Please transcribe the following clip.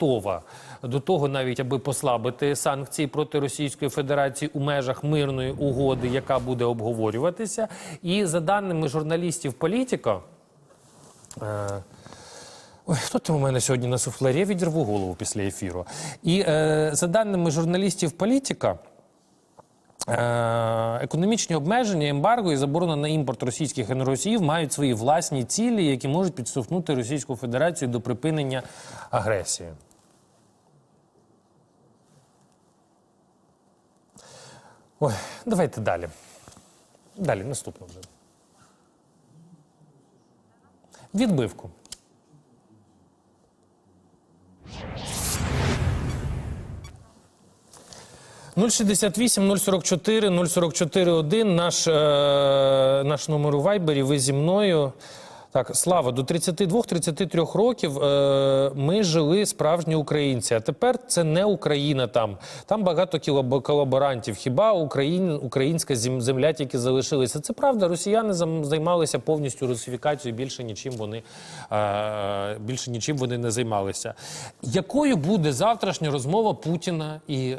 готова до того, навіть аби послабити санкції проти Російської Федерації у межах мирної угоди, яка буде обговорюватися. І за даними журналістів Політіко. Е, Ой, хто там у мене сьогодні на суфлері? Я відірву голову після ефіру. І е, за даними журналістів Політіка, е, економічні обмеження, ембарго і заборона на імпорт російських енергосіїв мають свої власні цілі, які можуть підштовхнути Російську Федерацію до припинення агресії. Ой, давайте далі. Далі, наступно вже. Відбивку. – 068 044 044 1 наш, е, наш номер у Вайбері. Ви зі мною. Так, Слава, до 32-33 років е, ми жили справжні українці. А тепер це не Україна там. Там багато колаборантів. Хіба Україн, українська зем- земля тільки залишилася? Це правда. Росіяни займалися повністю русифікацією. Більше нічим вони е, більше нічим вони не займалися. Якою буде завтрашня розмова Путіна і? Е,